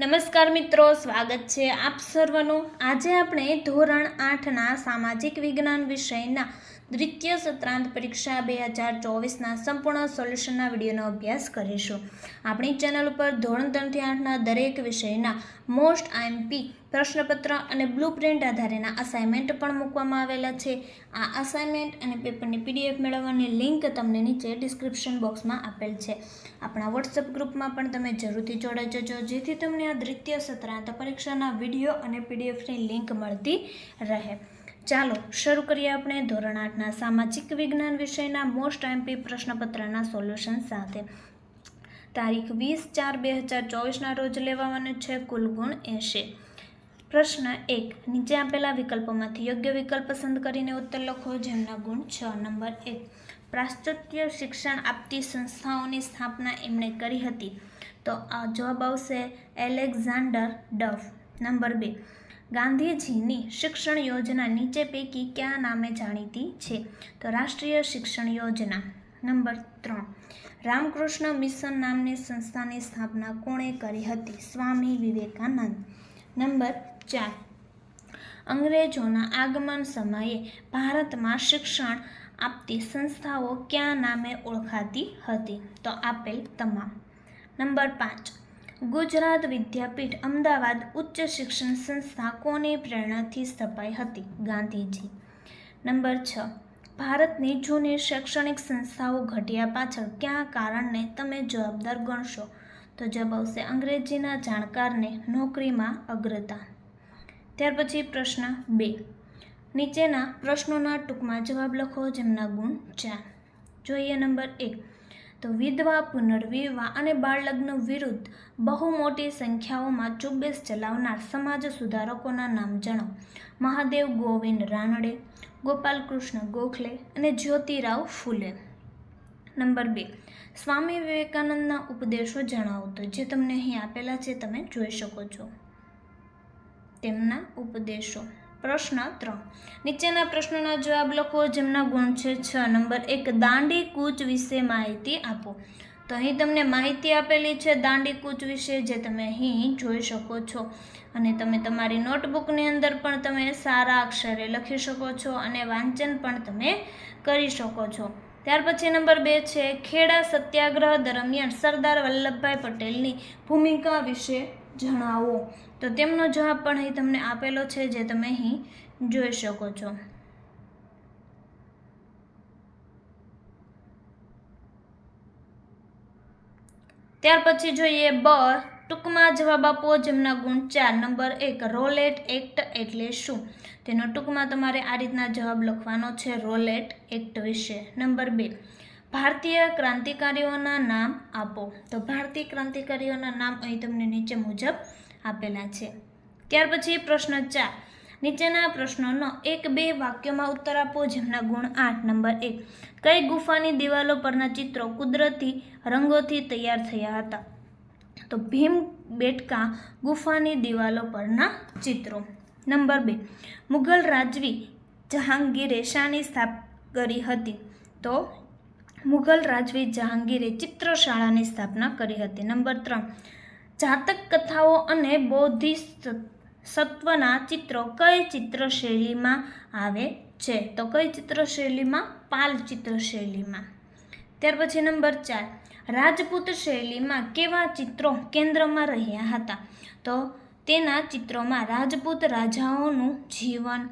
નમસ્કાર મિત્રો સ્વાગત છે આપ સર્વનું. આજે આપણે ધોરણ આઠના સામાજિક વિજ્ઞાન વિષયના દ્વિતીય સત્રાંત પરીક્ષા બે હજાર ચોવીસના સંપૂર્ણ સોલ્યુશનના વિડીયોનો અભ્યાસ કરીશું. આપણી ચેનલ ઉપર ધોરણ ત્રણથી આઠના દરેક વિષયના મોસ્ટ આઈએમપી પ્રશ્નપત્ર અને બ્લુ પ્રિન્ટ આધારેના અસાઇનમેન્ટ પણ મૂકવામાં આવેલા છે. આ અસાઇનમેન્ટ અને પેપરની પીડીએફ મેળવવાની લિંક તમને નીચે ડિસ્ક્રિપ્શન બોક્સમાં આપેલ છે. આપણા વોટ્સએપ ગ્રુપમાં પણ તમે જરૂરથી જોડાઈ જજો, જેથી તમને આ દ્વિતીય સત્રાંત પરીક્ષાના વીડિયો અને પીડીએફની લિંક મળતી રહે. ચાલો, શરૂ કરીએ આપણે ધોરણ આઠના સામાજિક વિજ્ઞાન વિષયના મોસ્ટ એમપી પ્રશ્નપત્રના સોલ્યુશન સાથે. તારીખ વીસ ચાર બે હજાર ચોવીસના રોજ લેવાનું છે કુલ ગુણ એંશી. પ્રશ્ન એક, નીચે આપેલા વિકલ્પોમાંથી યોગ્ય વિકલ્પ પસંદ કરીને ઉત્તર લખો, જેમના ગુણ છ. નંબર એક પાશ્ચાત્ય શિક્ષણ આપતી સંસ્થાઓની સ્થાપના એમણે કરી હતી. તો આ જવાબ આવશે એલેક્ઝાન્ડર ડફ. નંબર બે ગાંધીજીની શિક્ષણ યોજના નીચે પૈકી કયા નામે જાણીતી છે? તો રાષ્ટ્રીય શિક્ષણ યોજના નંબર ત્રણ. રામકૃષ્ણ મિશન નામની સંસ્થાની સ્થાપના કોણે કરી હતી? સ્વામી વિવેકાનંદ. નંબર ચાર. અંગ્રેજોના આગમન સમયે ભારતમાં શિક્ષણ આપતી સંસ્થાઓ કયા નામે ઓળખાતી હતી? તો આપેલ તમામ. નંબર પાંચ. ગુજરાત વિદ્યાપીઠ અમદાવાદ ઉચ્ચ શિક્ષણ સંસ્થા કોની પ્રેરણાથી સ્થપાઈ હતી? ગાંધીજી. નંબર છ. ભારતની જૂની શૈક્ષણિક સંસ્થાઓ ઘટ્યા પાછળ કયા કારણને તમે જવાબદાર ગણશો? તો જવાબ આવશે અંગ્રેજીના જાણકારને નોકરીમાં અગ્રતા. ત્યાર પછી પ્રશ્ન બે. નીચેના પ્રશ્નોના ટૂંકમાં જવાબ લખો જેમના ગુણ ચાર. જોઈએ નંબર એક. તો વિધવા, પુનર્વિવાહ અને બાળલગ્ન વિરુદ્ધ બહુ મોટી સંખ્યાઓમાં ઝુંબેશ ચલાવનાર સમાજ સુધારકોના નામ જણાવો. મહાદેવ ગોવિંદ રાનડે, ગોપાલકૃષ્ણ ગોખલે અને જ્યોતિરાવ ફૂલે. નંબર બે. સ્વામી વિવેકાનંદના ઉપદેશો જણાવો તો, જે તમને અહીં આપેલા છે, તમે જોઈ શકો છો. તેમના ઉપદેશો. પ્રશ્ન ત્રણ. નીચેના પ્રશ્નોના જવાબ લખો, જેમના ગુણ છે છ. નંબર એક, દાંડી કૂચ વિશે માહિતી આપો. તો અહીં તમને માહિતી આપેલી છે દાંડી કૂચ વિશે, જે તમે અહીં જોઈ શકો છો. અને તમે તમારી નોટબુકની અંદર પણ તમે સારા અક્ષરે લખી શકો છો અને વાંચન પણ તમે કરી શકો છો. ત્યાર પછી નંબર બે છે, ખેડા સત્યાગ્રહ દરમિયાન સરદાર વલ્લભભાઈ પટેલની ભૂમિકા વિશે જણાવો. તો તેમનો જવાબ પણ અહીં તમને આપેલો છે, જે તમે અહીં જોઈ શકો છો. ત્યાર પછી જોઈએ, બ ટૂંકમાં જવાબ આપો જેમના ગુણ ચાર. નંબર એક, રોલેટ એક્ટ એટલે શું? તેનો ટૂંકમાં તમારે આ રીતના જવાબ લખવાનો છે, રોલેટ એક્ટ વિશે. નંબર બે ભારતીય ક્રાંતિકારીઓના નામ આપો. તો ભારતીય ક્રાંતિકારીઓના નામ અહીં તમને નીચે મુજબ આપેલા છે. ત્યાર પછી પ્રશ્ન ચાર. નીચેના પ્રશ્નોનો એક બે વાક્યોમાં ઉત્તર આપો, જેમના ગુણ આઠ, નંબર એક. કઈ ગુફાની દિવાલો પરના ચિત્રો કુદરતી રંગોથી તૈયાર થયા હતા? તો ભીમ બેટકા ગુફાની દિવાલો પરના ચિત્રો. નંબર બે. મુઘલ રાજવી જહાંગીરે શાની સ્થાપ કરી હતી. તો મુઘલ રાજવી જહાંગીરે ચિત્રશાળાની સ્થાપના કરી હતી. નંબર ત્રણ, જાતક કથાઓ અને બૌદ્ધિ સત્વના ચિત્રો કઈ ચિત્ર શૈલીમાં આવે છે? તો કઈ ચિત્ર શૈલીમાં પાલ ચિત્ર શૈલીમાં ત્યાર પછી નંબર ચાર, રાજપૂત શૈલીમાં કેવા ચિત્રો કેન્દ્રમાં રહ્યા હતા? તો તેના ચિત્રોમાં રાજપૂત રાજાઓનું જીવન,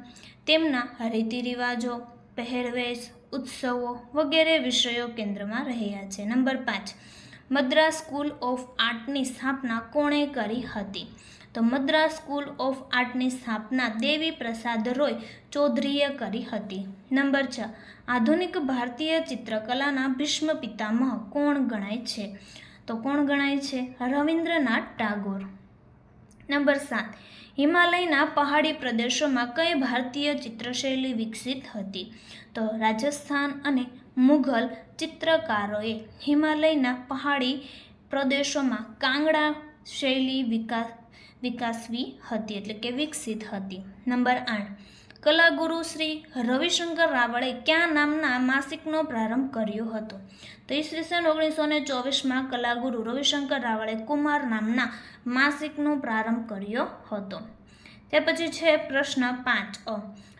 તેમના રીતિ રિવાજો પહેરવેશ ઉત્સવો વગેરે વિષયો કેન્દ્રમાં રહ્યા છે. નંબર પાંચ, મદ્રાસ સ્કૂલ ઓફ આર્ટની સ્થાપના કોણે કરી હતી? તો મદ્રાસ સ્કૂલ ઓફ આર્ટની સ્થાપના દેવી પ્રસાદ રોય ચૌધરીએ કરી હતી. નંબર છ, આધુનિક ભારતીય ચિત્રકલાના ભીષ્મ પિતામહ કોણ ગણાય છે? તો કોણ ગણાય છે? રવિન્દ્રનાથ ટાગોર. નંબર સાત. હિમાલયના પહાડી પ્રદેશોમાં કઈ ભારતીય ચિત્રશૈલી વિકસિત હતી? તો રાજસ્થાન અને મુઘલ ચિત્રકારોએ હિમાલયના પહાડી પ્રદેશોમાં કાંગડા શૈલી વિકાસ વિકાસવી હતી, એટલે કે વિકસિત હતી. નંબર આઠ. કલાગુરુ શ્રી રવિશંકર રાવળે ક્યાં નામના માસિકનો પ્રારંભ કર્યો હતો? તો ઈસવીસન ઓગણીસો ને ચોવીસમાં કલાગુરુ રવિશંકર રાવળે કુમાર નામના માસિકનો પ્રારંભ કર્યો હતો. ત્યાર પછી છે પ્રશ્ન પાંચ અ.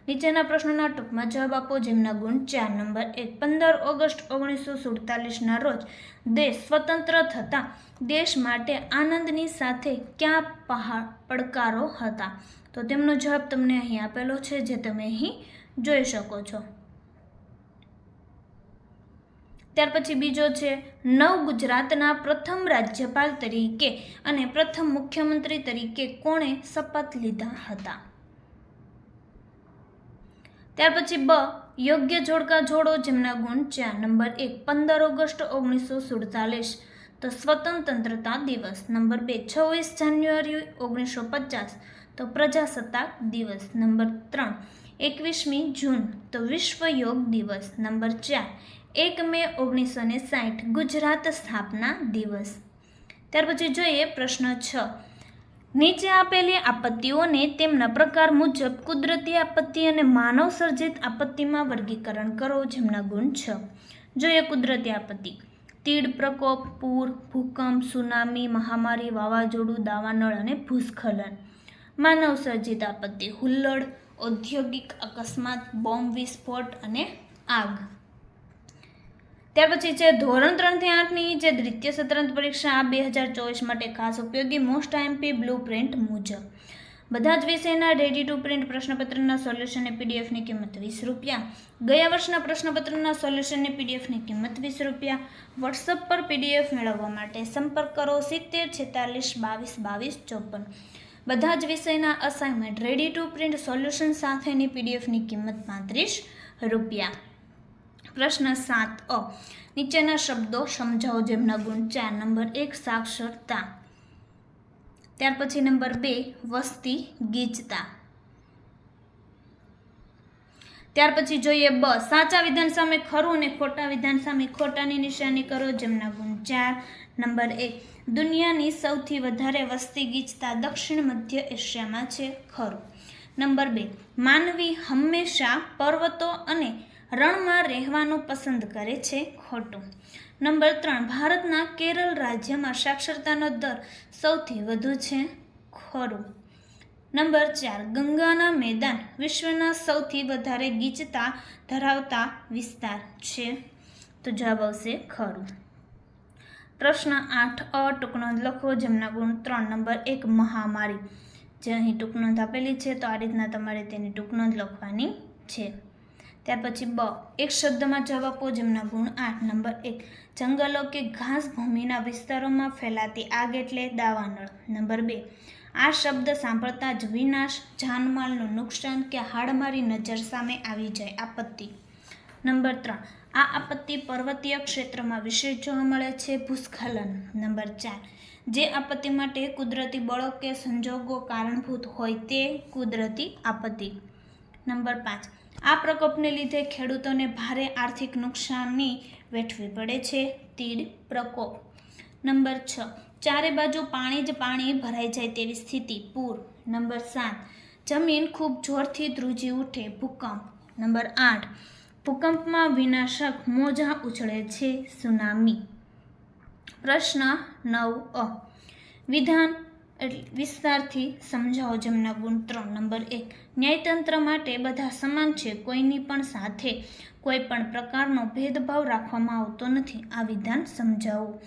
નીચેના પ્રશ્નોના ટૂંકમાં જવાબ આપો, જેમના ગુણ ચાર. નંબર એક, પંદર ઓગસ્ટ ઓગણીસો સુડતાલીસના રોજ દેશ સ્વતંત્ર થતાં દેશ માટે આનંદની સાથે ક્યાં પહાડ પડકારો હતા? તો તેમનો જવાબ તમને અહીં આપેલો છે, જે તમે અહીં જોઈ શકો છો. ત્યાર પછી બીજો છે, નવ ગુજરાતના પ્રથમ રાજ્યપાલ તરીકે અને પ્રથમ મુખ્યમંત્રી તરીકે કોણે શપથ લીધા હતા? ત્યાર પછી બ, યોગ્ય જોડકા જોડો, જેમના ગુણ ચાર નંબર એક, પંદર ઓગસ્ટ ઓગણીસો સુડતાલીસ. તો સ્વતંત્રતા દિવસ, નંબર બે, છવ્વીસ જાન્યુઆરી ઓગણીસો પચાસ, તો પ્રજાસત્તાક દિવસ, નંબર ત્રણ, એકવીસમી જૂન, તો વિશ્વ યોગ દિવસ, નંબર ચાર, એક મે ઓગણીસો ને સાઠ ગુજરાત સ્થાપના દિવસ. ત્યાર પછી જોઈએ પ્રશ્ન છ. નીચે આપેલી આપત્તિઓને તેમના પ્રકાર મુજબ કુદરતી આપત્તિ અને માનવ સર્જિત આપત્તિમાં વર્ગીકરણ કરો, જેમના ગુણ છ. જોઈએ કુદરતી આપત્તિ. તીડ પ્રકોપ, પૂર, ભૂકંપ, સુનામી, મહામારી, વાવાઝોડું, દાવાનળ અને ભૂસ્ખલન. માનવ સર્જિત આપત્તિ, હુલ્લડ, ઔદ્યોગિક અકસ્માત, બોમ્બ વિસ્ફોટ અને આગ. ત્યાર પછી છે ધોરણ ત્રણથી આઠની જે દ્વિતીય સત્રાંત પરીક્ષા આ બે હજાર ચોવીસ માટે ખાસ ઉપયોગી મોસ્ટ આઈએમપી બ્લુ પ્રિન્ટ મુજબ. બધા જ વિષયના રેડી ટુ પ્રિન્ટ પ્રશ્નપત્રના સોલ્યુશનની પીડીએફની કિંમત વીસ રૂપિયા. ગયા વર્ષના પ્રશ્નપત્રના સોલ્યુશનની પીડીએફની કિંમત વીસ રૂપિયા. વોટ્સઅપ પર પીડીએફ મેળવવા માટે સંપર્ક કરો સિત્તેર છેતાલીસ બાવીસ બાવીસ ચોપન. બધા જ વિષયના assignment ready to print solution સાથેની પીડીએફની કિંમત પાંત્રીસ રૂપિયા. પ્રશ્ન સાત અ. નીચેના શબ્દો સમજાવો જેમના ગુણ ચાર. નંબર એક સાક્ષરતા. ત્યાર પછી નંબર બે, વસ્તી ગીચતા. ત્યાર પછી જોઈએ બ, સાચા વિધાન સામે ખરું અને ખોટા વિધાન સામે ખોટાની નિશાની કરો, જેમના ગુણ ચાર. નંબર એક, દુનિયાની સૌથી વધારે વસ્તી ગીચતા દક્ષિણ મધ્ય એશિયામાં છે, ખરું. નંબર બે, માનવી હંમેશા પર્વતો અને રણમાં રહેવાનું પસંદ કરે છે, ખોટું. નંબર ત્રણ, ભારતના કેરળ રાજ્યમાં સાક્ષરતાનો દર સૌથી વધુ છે ખરું નંબર ચાર, ગંગાના મેદાન વિશ્વના સૌથી વધારે ગીચતા ધરાવતા વિસ્તાર છે. તો જવાબ આવશે ખરું પ્રશ્ન આઠ, અ ટૂંકનોંધ લખો, જેમના ગુણ ત્રણ, નંબર એક, મહામારી. જે અહીં ટૂંકનોંધ આપેલી છે, તો આ રીતના તમારે તેની ટૂંકનોંધ લખવાની છે. ત્યાર પછી બ. એક શબ્દમાં જવાબ આપો જેમના ગુણ આઠ, નંબર એક. જંગલો કે ઘાસ ભૂમિના વિસ્તારોમાં ફેલાતી આગ એટલે દાવાનળ. નંબર બે. આ શબ્દ સાંભળતા જ વિનાશ, જાનમાલનું નુકસાન કે હાડમારી નજર સામે આવી જાય આપત્તિ. નંબર ત્રણ. આ આપત્તિ પર્વતીય ક્ષેત્રમાં વિશેષ જોવા મળે છે ભૂસ્ખલન. નંબર ચાર. જે આપત્તિ માટે કુદરતી બળો કે સંજોગો કારણભૂત હોય તે કુદરતી આપત્તિ. નંબર પાંચ. આ પ્રકોપને લીધે ખેડૂતોને ભારે આર્થિક નુકસાનની વેઠવી પડે છે. તીડ પ્રકોપ. નંબર છ. ચારે બાજુ પાણી જ પાણી ભરાઈ જાય તેવી સ્થિતિ. પૂર. નંબર સાત. જમીન ખૂબ જોરથી ધ્રુજી ઉઠે. ભૂકંપ. નંબર આઠ. ભૂકંપમાં વિનાશક મોજા ઉછળે છે. સુનામી. પ્રશ્ન નવ અ. વિધાન વિસ્તારથી સમજાવો જેમના ગુણ ત્રણ. નંબર એક, ન્યાયતંત્ર માટે બધા સમાન છે, કોઈની પણ સાથે કોઈ પણ પ્રકારનો ભેદભાવ રાખવામાં આવતો નથી. આ વિધાન સમજાવો.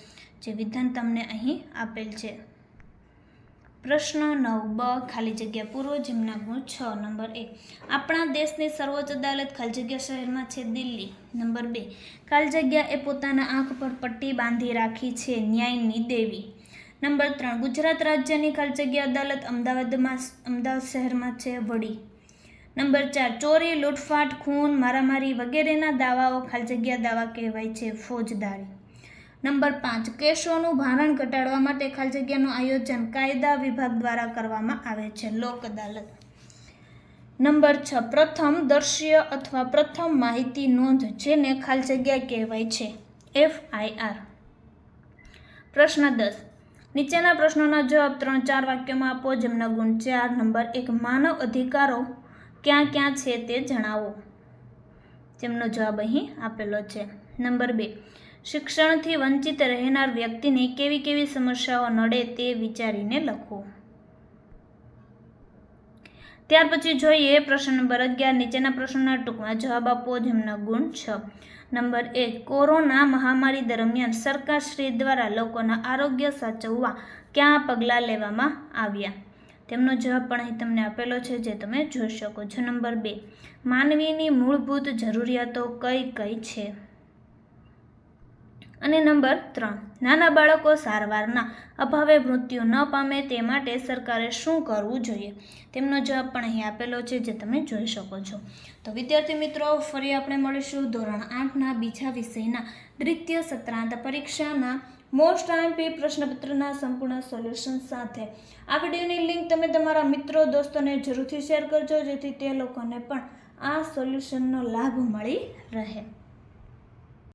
જે વિધાન તમને અહીં આપેલ છે. પ્રશ્ન નવ, બ, ખાલી જગ્યા પૂરો, જેમના ગુણ છ. નંબર એક, આપણા દેશની સર્વોચ્ચ અદાલત ખાલી જગ્યા શહેરમાં છે, દિલ્હી. નંબર બે, ખાલી જગ્યા એ પોતાના આંખ પર પટ્ટી બાંધી રાખી છે, ન્યાયની દેવી. નંબર ત્રણ, ગુજરાત રાજ્યની ખાલી જગ્યા અદાલત અમદાવાદમાં અમદાવાદ શહેરમાં છે વડી. નંબર ચાર, ચોરી, લૂંટફાટ, ખૂન, મારામારી વગેરેના દાવાઓ ખાલી જગ્યા દાવા કહેવાય છે ફોજદારી. નંબર પાંચ, કેસોનું ભારણ ઘટાડવા માટે ખાલી જગ્યાનું આયોજન કાયદા વિભાગ દ્વારા કરવામાં આવે છે લોક અદાલત. નંબર છ, પ્રથમ દર્શ્ય અથવા પ્રથમ માહિતી નોંધ જેને ખાલી જગ્યા કહેવાય છે એફ આઈ આર. પ્રશ્ન દસ નીચેના પ્રશ્નોના જવાબ ત્રણ ચાર વાક્યોમાં આપો, જેમના ગુણ ચાર નંબર, એક માનવ અધિકારો ક્યાં ક્યાં છે તે જણાવો. તેમનો જવાબ અહીં આપેલો છે. નંબર બે, શિક્ષણથી વંચિત રહેનાર વ્યક્તિને કેવી કેવી સમસ્યાઓ નડે તે વિચારીને લખો. ત્યાર પછી જોઈએ પ્રશ્ન નંબર અગિયાર. નીચેના પ્રશ્નોના ટૂંકમાં જવાબ આપો, જેમના ગુણ છ. નંબર એક, કોરોના મહામારી દરમિયાન સરકારશ્રી દ્વારા લોકોના આરોગ્ય સાચવવા ક્યાં પગલાં લેવામાં આવ્યા? તેમનો જવાબ પણ અહીં તમને આપેલો છે, જે તમે જોઈ શકો છો. નંબર બે, માનવીની મૂળભૂત જરૂરિયાતો કઈ કઈ છે? અને નંબર ત્રણ, નાના બાળકો સારવારના અભાવે મૃત્યુ ન પામે તે માટે સરકારે શું કરવું જોઈએ? તેમનો જવાબ પણ અહીં આપેલો છે, જે તમે જોઈ શકો છો. તો વિદ્યાર્થી મિત્રો, ફરી આપણે મળીશું ધોરણ આઠના બીજા વિષયના દ્વિતીય સત્રાંત પરીક્ષાના મોસ્ટ આઈએમપી પ્રશ્નપત્રના સંપૂર્ણ સોલ્યુશન સાથે. આ વિડીયોની લિંક તમે તમારા મિત્રો, દોસ્તોને જરૂરથી શેર કરજો, જેથી તે લોકોને પણ આ સોલ્યુશનનો લાભ મળી રહે.